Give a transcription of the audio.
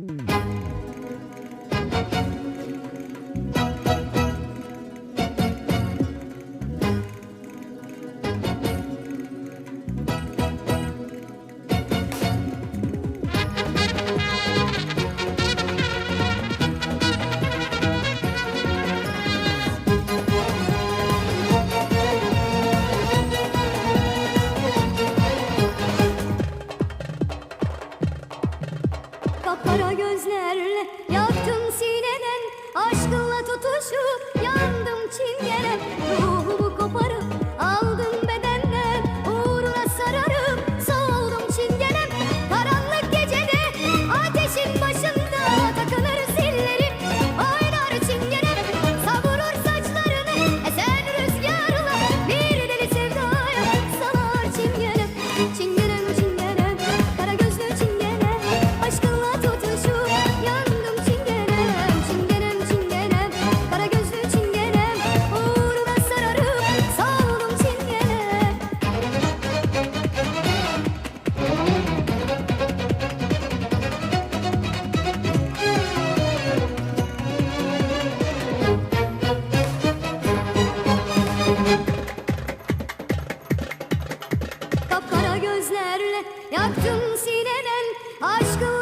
Mm. Kapkara gözlerle yaktın sineden Aşkınla tutuşup Yaktım sinenen aşkım